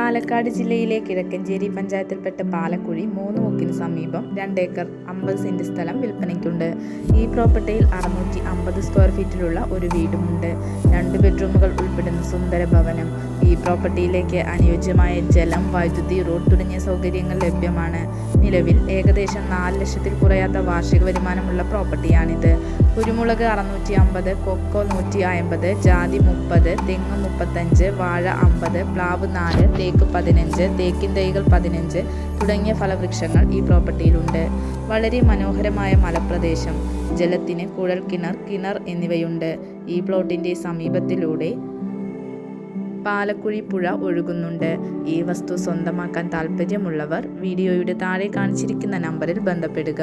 പാലക്കാട് ജില്ലയിലെ കിഴക്കഞ്ചേരി പഞ്ചായത്തിൽപ്പെട്ട പാലക്കുഴി മൂന്ന് മുക്കിന് സമീപം രണ്ടേക്കർ അമ്പത് സെന്റ് സ്ഥലം വിൽപ്പനയ്ക്കുണ്ട്. ഈ പ്രോപ്പർട്ടിയിൽ അറുന്നൂറ്റി അമ്പത് സ്ക്വയർ ഫീറ്റിലുള്ള ഒരു വീടുമുണ്ട്. രണ്ട് ബെഡ്റൂമുകൾ ഉൾപ്പെടുന്ന സുന്ദര ഭവനം. ഈ പ്രോപ്പർട്ടിയിലേക്ക് അനുയോജ്യമായ ജലം വൈദ്യുതി റോഡ് തുടങ്ങിയ സൗകര്യങ്ങൾ ലഭ്യമാണ്. നിലവിൽ ഏകദേശം നാല് ലക്ഷത്തിൽ കുറയാത്ത വാർഷിക വരുമാനമുള്ള പ്രോപ്പർട്ടിയാണിത്. കുരുമുളക് അറുന്നൂറ്റി അമ്പത് കൊക്കോ നൂറ്റി അമ്പത് ജാതി മുപ്പത് തെങ്ങ് മുപ്പത്തഞ്ച് വാഴ അമ്പത് പ്ലാവ് നാല് തേക്ക് പതിനഞ്ച് തേക്കിൻ തൈകൾ പതിനഞ്ച് തുടങ്ങിയ ഫലവൃക്ഷങ്ങൾ ഈ പ്രോപ്പർട്ടിയിലുണ്ട്. വളരെ മനോഹരമായ മലപ്രദേശം. ജലത്തിന് കുഴൽ കിണർ കിണർ എന്നിവയുണ്ട്. ഈ പ്ലോട്ടിന്റെ സമീപത്തിലൂടെ പാലക്കുഴി പുഴ ഒഴുകുന്നുണ്ട്. ഈ വസ്തു സ്വന്തമാക്കാൻ താൽപ്പര്യമുള്ളവർ വീഡിയോയുടെ താഴെ കാണിച്ചിരിക്കുന്ന നമ്പറിൽ ബന്ധപ്പെടുക.